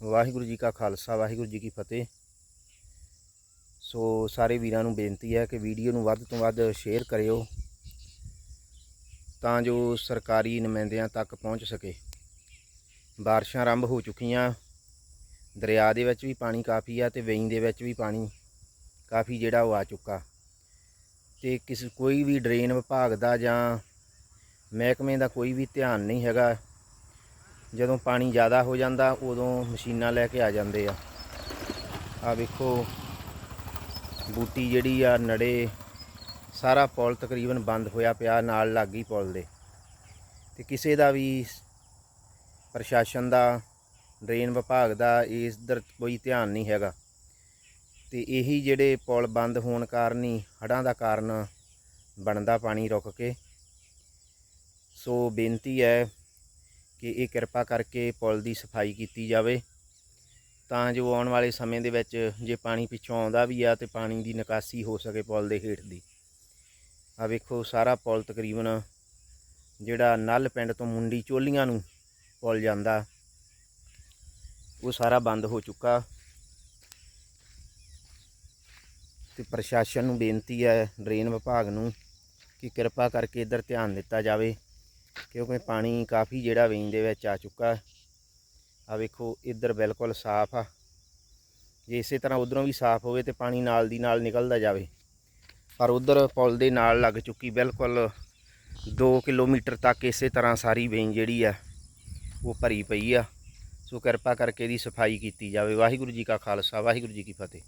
ਵਾਹਿਗੁਰੂ ਜੀ ਕਾ ਖਾਲਸਾ, ਵਾਹਿਗੁਰੂ ਜੀ ਕੀ ਫਤਿਹ। ਸੋ ਸਾਰੇ ਵੀਰਾਂ ਨੂੰ ਬੇਨਤੀ ਹੈ ਕਿ ਵੀਡੀਓ ਨੂੰ ਵੱਧ ਤੋਂ ਵੱਧ ਸ਼ੇਅਰ ਕਰਿਓ ਤਾਂ ਜੋ ਸਰਕਾਰੀ ਨੁਮਾਇੰਦਿਆਂ ਤੱਕ ਪਹੁੰਚ ਸਕੇ। ਬਾਰਿਸ਼ਾਂ ਆਰੰਭ ਹੋ ਚੁੱਕੀਆਂ, ਦਰਿਆ ਦੇ ਵਿੱਚ ਵੀ ਪਾਣੀ ਕਾਫੀ ਆ ਤੇ ਵੇਈਂ ਦੇ ਵਿੱਚ ਵੀ ਪਾਣੀ ਕਾਫੀ ਜਿਹੜਾ ਉਹ ਆ ਚੁੱਕਾ। ਤੇ ਕਿਸ ਕੋਈ ਵੀ ਡਰੇਨ ਵਿਭਾਗ ਦਾ ਜਾਂ ਮਹਿਕਮੇ ਦਾ ਕੋਈ ਵੀ ਧਿਆਨ ਨਹੀਂ ਹੈਗਾ। ਜਦੋਂ ਪਾਣੀ ਜ਼ਿਆਦਾ ਹੋ ਜਾਂਦਾ, ਉਦੋਂ ਮਸ਼ੀਨਾਂ ਲੈ ਕੇ ਆ ਜਾਂਦੇ ਆ। ਆ ਵੇਖੋ, ਬੂਟੀ ਜਿਹੜੀ ਆ, ਨੜੇ ਸਾਰਾ ਪੁਲ ਤਕਰੀਬਨ ਬੰਦ ਹੋਇਆ ਪਿਆ, ਨਾਲ ਲੱਗ ਗਈ ਪੁਲ ਦੇ। ਤੇ ਕਿਸੇ ਦਾ ਵੀ ਪ੍ਰਸ਼ਾਸਨ ਦਾ, ਡਰੇਨ ਵਿਭਾਗ ਦਾ ਇਸ ਦਰ ਕੋਈ ਧਿਆਨ ਨਹੀਂ ਹੈਗਾ। ਤੇ ਇਹੀ ਜਿਹੜੇ ਪੁਲ ਬੰਦ ਹੋਣ ਕਾਰਨ ਹੀ ਹੜ੍ਹਾਂ ਦਾ ਕਾਰਨ ਬਣਦਾ ਪਾਣੀ ਰੁਕ ਕੇ। ਸੋ ਬੇਨਤੀ ਹੈ ਕਿ ਇਹ ਕਿਰਪਾ ਕਰਕੇ ਪੁਲ ਦੀ ਸਫ਼ਾਈ ਕੀਤੀ ਜਾਵੇ। ਤਾਂ ਜੋ ਆਉਣ ਵਾਲੇ ਸਮੇਂ ਦੇ ਵਿੱਚ ਜੇ ਪਾਣੀ ਪਿੱਛੋਂ ਆਉਂਦਾ ਵੀ ਆ ਤੇ ਪਾਣੀ ਦੀ ਨਿਕਾਸੀ ਹੋ ਸਕੇ ਪੁਲ ਦੇ ਹੇਠ ਦੀ। ਆ ਵੇਖੋ ਸਾਰਾ ਪੁਲ ਤਕਰੀਬਨ ਜਿਹੜਾ ਨੱਲ ਪਿੰਡ ਤੋਂ ਮੁੰਡੀ ਚੋਲੀਆਂ ਨੂੰ ਪੁਲ ਜਾਂਦਾ, ਉਹ ਸਾਰਾ ਬੰਦ ਹੋ ਚੁੱਕਾ। ਤੇ ਪ੍ਰਸ਼ਾਸਨ ਨੂੰ ਬੇਨਤੀ ਹੈ, ਡਰੇਨ ਵਿਭਾਗ ਨੂੰ, ਕਿ ਕਿਰਪਾ ਕਰਕੇ ਇੱਧਰ ਧਿਆਨ ਦਿੱਤਾ ਜਾਵੇ। ਕਿਉਂਕਿ ਪਾਣੀ ਕਾਫੀ ਜਿਹੜਾ ਵੇਈਂ ਦੇ ਵਿੱਚ ਆ ਚੁੱਕਾ ਆ ਵੇਖੋ, ਇੱਧਰ ਬਿਲਕੁਲ ਸਾਫ਼ ਆ। ਜੇ ਇਸੇ ਤਰ੍ਹਾਂ ਉਧਰੋਂ ਵੀ ਸਾਫ਼ ਹੋਵੇ ਤੇ ਪਾਣੀ ਨਾਲ ਦੀ ਨਾਲ ਨਿਕਲਦਾ ਜਾਵੇ। ਪਰ ਉਧਰ ਪੁਲ ਦੇ ਨਾਲ ਲੱਗ ਚੁੱਕੀ ਬਿਲਕੁਲ 2 ਕਿਲੋਮੀਟਰ ਤੱਕ ਇਸੇ ਤਰ੍ਹਾਂ ਸਾਰੀ ਵੇਈਂ ਜਿਹੜੀ ਆ, ਉਹ ਭਰੀ ਪਈ ਆ। ਸੋ ਕਿਰਪਾ ਕਰਕੇ ਇਹਦੀ ਸਫ਼ਾਈ ਕੀਤੀ ਜਾਵੇ। ਵਾਹਿਗੁਰੂ ਜੀ ਕਾ ਖਾਲਸਾ, ਵਾਹਿਗੁਰੂ ਜੀ ਕੀ ਫਤਿਹ।